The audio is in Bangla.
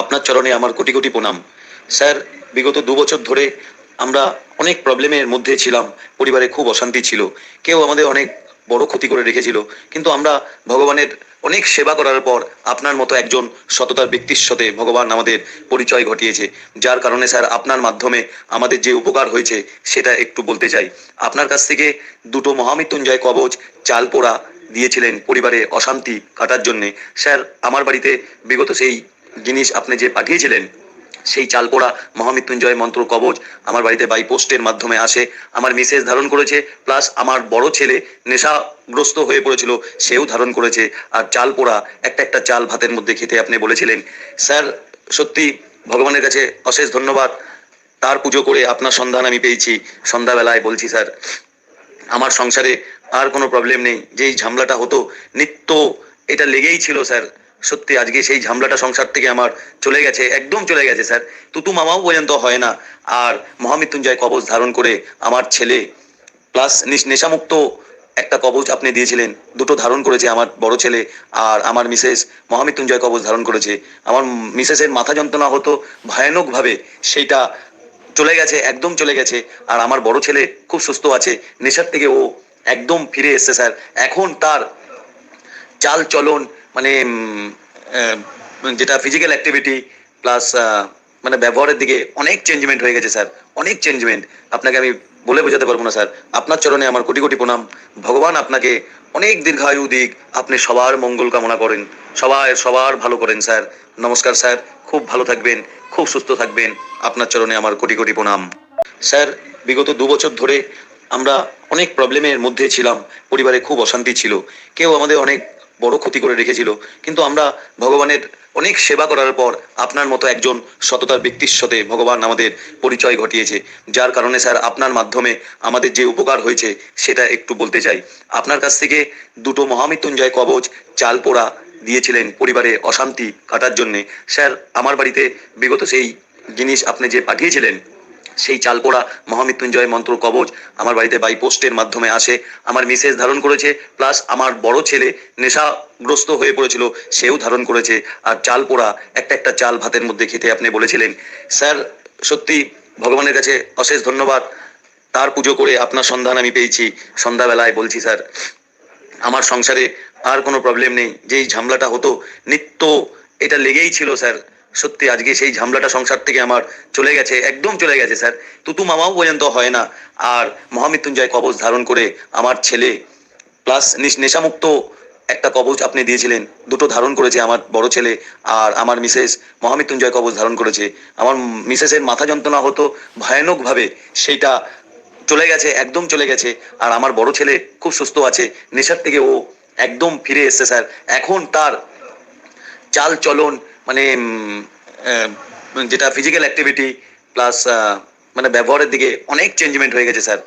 আপনার চরণে আমার কোটি কোটি প্রণাম। স্যার, বিগত দু বছর ধরে আমরা অনেক প্রবলেমের মধ্যে ছিলাম। পরিবারে খুব অশান্তি ছিল। কেউ আমাদের অনেক বড় ক্ষতি করে রেখেছিল। কিন্তু আমরা ভগবানের অনেক সেবা করার পর আপনার মতো একজন সততার ব্যক্তির সাথে ভগবান আমাদের পরিচয় ঘটিয়েছে। যার কারণে স্যার, আপনার মাধ্যমে আমাদের যে উপকার হয়েছে সেটা একটু বলতে চাই। আপনার কাছ থেকে দুটো মহামৃত্যুঞ্জয় কবচ চাল পোড়া দিয়েছিলেন পরিবারে অশান্তি কাটার জন্যে। স্যার, আমার বাড়িতে বিগত সেই জিনিস আপনি যে পাঠিয়েছিলেন, সেই চাল পোড়া মহামৃত্যুঞ্জয় মন্ত্র কবচ আমার বাড়িতে বাই পোস্টের মাধ্যমে আসে। আমার মিসেস ধারণ করেছে, প্লাস আমার বড় ছেলে নেশাগ্রস্ত হয়ে পড়েছিল, সেও ধারণ করেছে। আর চাল পোড়া, একটা একটা চাল ভাতের মধ্যে খেতে আপনি বলেছিলেন। স্যার, সত্যি ভগবানের কাছে অশেষ ধন্যবাদ। তার পুজো করে আপনার সন্ধান আমি পেয়েছি। সন্ধ্যাবেলায় বলছি, স্যার, আমার সংসারে আর কোনো প্রবলেম নেই। যেই ঝামলাটা হতো, নিত্য এটা লেগেই ছিল, স্যার। সত্যি, আজকে সেই ঝামলাটা সংসার থেকে আমার চলে গেছে, একদম চলে গেছে স্যার। তুতু মামাও পর্যন্ত হয় না। আর মহামৃত্যুঞ্জয় কবচ ধারণ করে আমার ছেলে, প্লাস নেশামুক্ত একটা কবচ আপনি দিয়েছিলেন, দুটো ধারণ করেছে আমার বড় ছেলে আর আমার মিসেস মহামৃত্যুঞ্জয় কবচ ধারণ করেছে। আমার মিসেসের মাথা যন্ত্রণা হতো ভয়ানকভাবে, সেইটা চলে গেছে, একদম চলে গেছে। আর আমার বড় ছেলে খুব সুস্থ আছে, নেশার থেকে ও একদম ফিরে এসছে স্যার। এখন তার চাল চলন মানে যেটা ফিজিক্যাল অ্যাক্টিভিটি প্লাস মানে ব্যবহারের দিকে অনেক চেঞ্জমেন্ট হয়ে গেছে স্যার অনেক চেঞ্জমেন্ট আপনাকে আমি বলে বোঝাতে পারব না স্যার আপনার চরণে আমার কোটি কোটি প্রণাম। ভগবান আপনাকে অনেক দীর্ঘায়ু দিক, আপনি সবার মঙ্গল কামনা করেন। সবার সবার ভালো করেন স্যার নমস্কার স্যার খুব ভালো থাকবেন, খুব সুস্থ থাকবেন। আপনার চরণে আমার কোটি কোটি প্রণাম। স্যার বিগত দু বছর ধরে আমরা অনেক প্রবলেমের মধ্যে ছিলাম। পরিবারে খুব অশান্তি ছিল। কেউ আমাদের অনেক বড় ক্ষতি করে রেখেছিল। কিন্তু আমরা ভগবানের অনেক সেবা করার পর আপনার মতো একজন সততার ব্যক্তির সাথে ভগবান আমাদের পরিচয় ঘটিয়েছে। যার কারণে স্যার, আপনার মাধ্যমে আমাদের যে উপকার হয়েছে সেটা একটু বলতে চাই। আপনার কাছ থেকে দুটো মহামৃত্যুঞ্জয় কবচ, চাল পোড়া দিয়েছিলেন পরিবারে অশান্তি কাটার জন্যে। স্যার, আমার বাড়িতে বিগত সেই জিনিস আপনি যে পাঠিয়েছিলেন সেই চাল পোড়া মহামৃত্যুঞ্জয় মন্ত্র কবচ আমার বাড়িতে বাই পোস্টের মাধ্যমে আসে। আমার মিসেস ধারণ করেছে প্লাস আমার বড় ছেলে নেশাগ্রস্ত হয়ে পড়েছিল, সেও ধারণ করেছে। আর চাল পোড়া একটা একটা চাল ভাতের মধ্যে খেতে আপনি বলেছিলেন। স্যার, সত্যি ভগবানের কাছে অশেষ ধন্যবাদ। তার পুজো করে আপনার সন্ধান আমি পেয়েছি। সন্ধ্যাবেলায় বলছি, স্যার, আমার সংসারে আর কোনো প্রবলেম নেই। যেই ঝামলাটা হতো, নিত্য এটা লেগেই ছিল, স্যার। সত্যি আজকে সেই ঝামলাটা সংসার থেকে আমার চলে গেছে, একদম চলে গেছে স্যার। তুতু মামাও পর্যন্ত হয় না। আর মহামৃত্যুঞ্জয় কবচ ধারণ করে আমার ছেলে প্লাস নেশামুক্ত একটা কবচ আপনি দিয়েছিলেন, দুটো ধারণ করেছে আমার বড় ছেলে আর আমার মিসেস মহামৃত্যুঞ্জয় কবচ ধারণ করেছে। আমার মিসেসের মাথা যন্ত্রণা হতো ভয়ানকভাবে, সেইটা চলে গেছে, একদম চলে গেছে। আর আমার বড় ছেলে খুব সুস্থ আছে, নেশার থেকে ও একদম ফিরে এসছে স্যার। এখন তার চাল চলন মানে যেটা ফিজিক্যাল অ্যাক্টিভিটি প্লাস মানে ব্যবহারের দিকে অনেক চেঞ্জমেন্ট হয়ে গেছে স্যার